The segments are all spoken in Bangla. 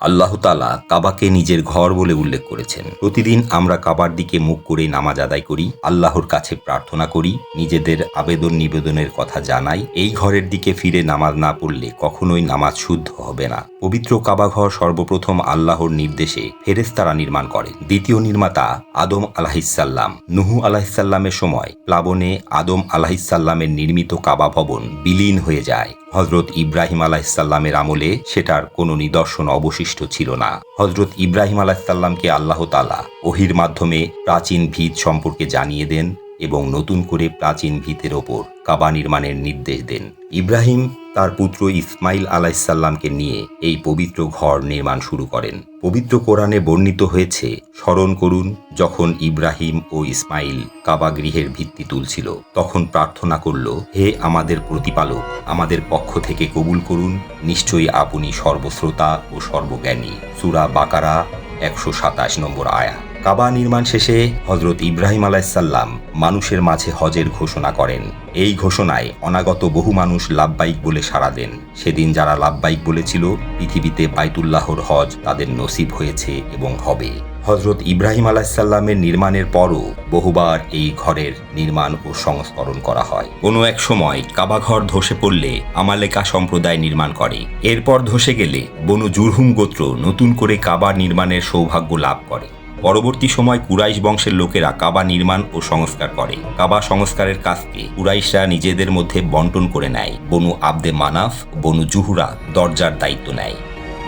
আল্লাহ তালা কাবাকে নিজের ঘর বলে উল্লেখ করেছেন। প্রতিদিন আমরা কাবার দিকে মুখ করে নামাজ আদায় করি, আল্লাহর কাছে প্রার্থনা করি, নিজেদের আবেদন নিবেদনের কথা জানাই। এই ঘরের দিকে ফিরে নামাজ না পড়লে কখনোই নামাজ শুদ্ধ হবে না। পবিত্র কাবাঘর সর্বপ্রথম আল্লাহর নির্দেশে ফেরেস্তারা নির্মাণ করেন দ্বিতীয় নির্মাতা আদম আলাহিসাল্লাম নুহু আলাহিসাল্লামের সময় প্লাবনে আদম আলাহিসাল্লামের নির্মিত কাবা ভবন বিলীন হয়ে যায়। হজরত ইব্রাহিম আলাহিসাল্লামের আমলে সেটার কোনো নিদর্শন অবশিষ্ট ছিল না। হজরত ইব্রাহিম আলাহিসাল্লামকে আল্লাহ তালা ওহির মাধ্যমে প্রাচীন ভিত সম্পর্কে জানিয়ে দেন। এবং নতুন করে প্রাচীন ভিতের ওপর কাবা নির্মাণের নির্দেশ দেন। ইব্রাহিম তার পুত্র ইসমাইল আলাইসাল্লামকে নিয়ে এই পবিত্র ঘর নির্মাণ শুরু করেন। পবিত্র কোরআনে বর্ণিত হয়েছে, স্মরণ করুন, যখন ইব্রাহিম ও ইসমাইল কাবা গৃহের ভিত্তি তুলছিল, তখন প্রার্থনা করল, হে আমাদের প্রতিপালক, আমাদের পক্ষ থেকে কবুল করুন, নিশ্চয়ই আপনি সর্বশ্রোতা ও সর্বজ্ঞানী। সুরা বাকারা, একশো সাতাশ নম্বর আয়া কাবা নির্মাণ শেষে হজরত ইব্রাহিম আলাইসাল্লাম মানুষের মাঝে হজের ঘোষণা করেন। এই ঘোষণায় অনাগত বহু মানুষ লাভবাইক বলে সাড়া দেন। সেদিন যারা লাভবাইক বলেছিল, পৃথিবীতে বাইতুল্লাহর হজ তাদের নসিব হয়েছে এবং হবে। হজরত ইব্রাহিম আলাহিসাল্লামের নির্মাণের পরও বহুবার এই ঘরের নির্মাণ ও সংস্করণ করা হয়। কোনো এক সময় কাবাঘর ধসে পড়লে আমালেকা সম্প্রদায় নির্মাণ করে। এরপর ধসে গেলে বনু জুরহুম গোত্র নতুন করে কাবা নির্মাণের সৌভাগ্য লাভ করে। পরবর্তী সময় কুরাইশ বংশের লোকেরা কাবা নির্মাণ ও সংস্কার করে। কাবা সংস্কারের কাজকে কুরাইশরা নিজেদের মধ্যে বন্টন করে নেয়। বনু আবদে মানাফ, বনু জুহুরা দরজার দায়িত্ব নেয়।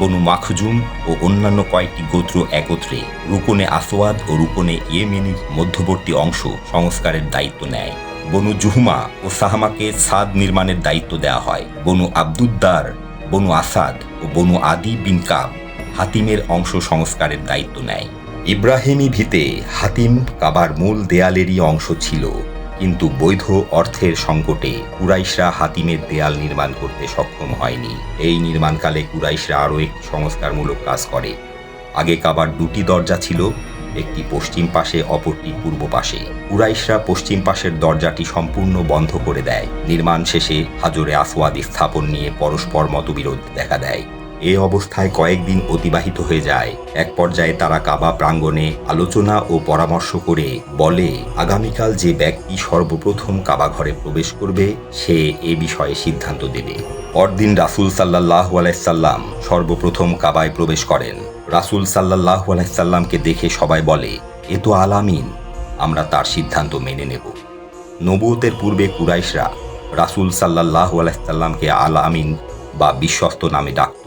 বনু মাখজুম ও অন্যান্য কয়েকটি গোত্র একত্রে রুকনে আসওয়াদ ও রুকনে ইয়েমেনির মধ্যবর্তী অংশ সংস্কারের দায়িত্ব নেয়। বনু জুহুমা ও সাহামাকে সাদ নির্মাণের দায়িত্ব দেওয়া হয়। বনু আব্দুদ্দার, বনু আসাদ ও বনু আদি বিন কাব হাতিমের অংশ সংস্কারের দায়িত্ব নেয়। ইব্রাহিমী ভিতে হাতিম কাবার মূল দেয়ালেরই অংশ ছিল, কিন্তু বৈধ অর্থের সংকটে কুরাইশরা হাতিমের দেয়াল নির্মাণ করতে সক্ষম হয়নি। এই নির্মাণকালে কুরাইশরা আরও একটি সংস্কারমূলক কাজ করে। আগে কাবার দুটি দরজা ছিল, একটি পশ্চিম পাশে, অপরটি পূর্ব পাশে। কুরাইশরা পশ্চিম পাশের দরজাটি সম্পূর্ণ বন্ধ করে দেয়। নির্মাণ শেষে হাজরে আসওয়াদ স্থাপন নিয়ে পরস্পর মতবিরোধ দেখা দেয়। এ অবস্থায় কয়েকদিন অতিবাহিত হয়ে যায়। এক পর্যায়ে তারা কাবা প্রাঙ্গণে আলোচনা ও পরামর্শ করে বলে, আগামীকাল যে ব্যক্তি সর্বপ্রথম কাবা ঘরে প্রবেশ করবে, সে এ বিষয়ে সিদ্ধান্ত দেবে। পরদিন রাসুল সাল্লাহ আলাইসাল্লাম সর্বপ্রথম কাবায় প্রবেশ করেন। রাসুল সাল্লাহ আলাইসাল্লামকে দেখে সবাই বলে, এ তো আলামিন, আমরা তার সিদ্ধান্ত মেনে নেব। নবুয়তের পূর্বে কুরাইশরা রাসুল সাল্লাহ আলাইসাল্লামকে আল আমিন বা বিশ্বস্ত নামে ডাকত।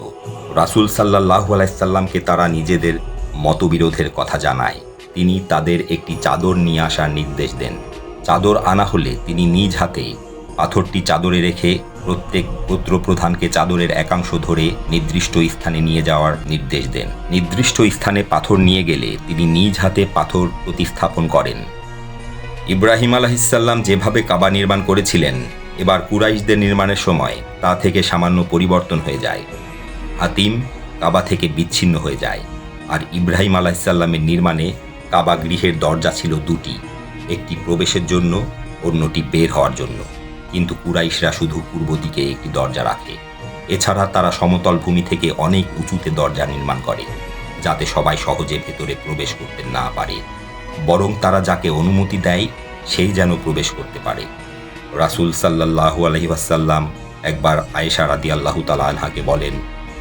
রাসুল সাল্লাহ আলাইসাল্লামকে তারা নিজেদের মতবিরোধের কথা জানায়। তিনি তাদের একটি চাদর নিয়ে আসার নির্দেশ দেন। চাদর আনা হলে তিনি নিজ হাতে পাথরটি চাদরে রেখে প্রত্যেক গোত্র প্রধানকে চাদরের একাংশ ধরে নির্দিষ্ট স্থানে নিয়ে যাওয়ার নির্দেশ দেন। নির্দিষ্ট স্থানে পাথর নিয়ে গেলে তিনি নিজ হাতে পাথর প্রতিস্থাপন করেন। ইব্রাহিম আলাহিসাল্লাম যেভাবে কাবা নির্মাণ করেছিলেন, এবার কুরাইশদের নির্মাণের সময় তা থেকে সামান্য পরিবর্তন হয়ে যায়। হাতিম কাবা থেকে বিচ্ছিন্ন হয়ে যায় আর ইব্রাহিম আলাহিসাল্লামের নির্মাণে কাবা গৃহের দরজা ছিল দুটি, একটি প্রবেশের জন্য, অন্যটি বের হওয়ার জন্য। কিন্তু কুরাইশরা শুধু পূর্ব দিকে একটি দরজা রাখে। এছাড়া তারা সমতল ভূমি থেকে অনেক উঁচুতে দরজা নির্মাণ করে, যাতে সবাই সহজে ভেতরে প্রবেশ করতে না পারে। বরং তারা যাকে অনুমতি দেয়, সেই যেন প্রবেশ করতে পারে। রাসুল সাল্লাহু আলহিবাসাল্লাম একবার আয়েশা রাদি আল্লাহ তালা আনহাকে বলেন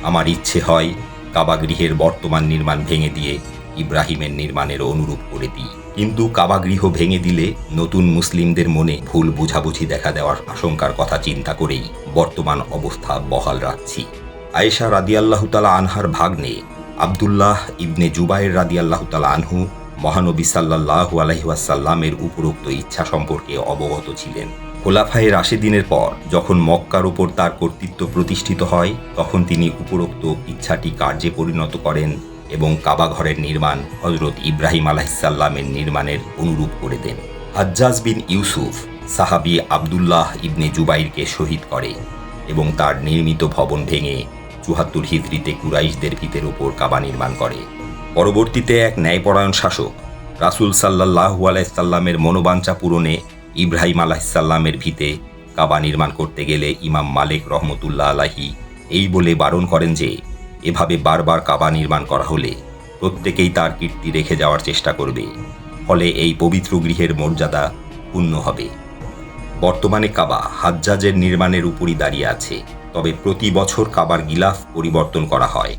আমার ইচ্ছে হয় কাবাগৃহের বর্তমান নির্মাণ ভেঙে দিয়ে ইব্রাহিমের নির্মাণের অনুরূপ করে দিই। কিন্তু কাবাগৃহ ভেঙে দিলে নতুন মুসলিমদের মনে ভুল বুঝাবুঝি দেখা দেওয়ার আশঙ্কার কথা চিন্তা করেই বর্তমান অবস্থা বহাল রাখছি। আয়েশা রাদিয়াল্লাহ তালা আনহার ভাগ্নে, আবদুল্লাহ ইবনে জুবাইর রাদিয়াল্লাহ তালা আনহু, মহানবী সাল্লাহ আলহিহাসাল্লামের উপরোক্ত ইচ্ছা সম্পর্কে অবগত ছিলেন। খোলাফায়ে রাশেদিনের পর যখন মক্কার উপর তার কর্তৃত্ব প্রতিষ্ঠিত হয়, তখন তিনি উপরোক্ত ইচ্ছাটি কার্যে পরিণত করেন এবং কাবাঘরের নির্মাণ হজরত ইব্রাহিম আলাহিসাল্লামের নির্মাণের অনুরূপ করে দেন। হাজ্জাজ বিন ইউসুফ সাহাবি আবদুল্লাহ ইবনে জুবাইরকে শহীদ করে এবং তার নির্মিত ভবন ভেঙে চুহাত্তর হিজড়িতে কুরাইশদের ভিতের উপর কাবা নির্মাণ করে। পরবর্তীতে এক ন্যায়পরায়ণ শাসক রাসুল সাল্লাহু আলাইসাল্লামের মনোবাঞ্ছা পূরণে ইব্রাহিম আলাহিসাল্লামের ভিতে কাবা নির্মাণ করতে গেলে ইমাম মালিক রহমতুল্লাহ আলাহি এই বলে বারণ করেন যে, এভাবে বারবার কাবা নির্মাণ করা হলে প্রত্যেকেই তার কীর্তি রেখে যাওয়ার চেষ্টা করবে, ফলে এই পবিত্র গৃহের মর্যাদা পূর্ণ হবে। বর্তমানে কাবা হাজ্জাজের নির্মাণের উপরই দাঁড়িয়ে আছে, তবে প্রতি বছর কাবার গিলাফ পরিবর্তন করা হয়।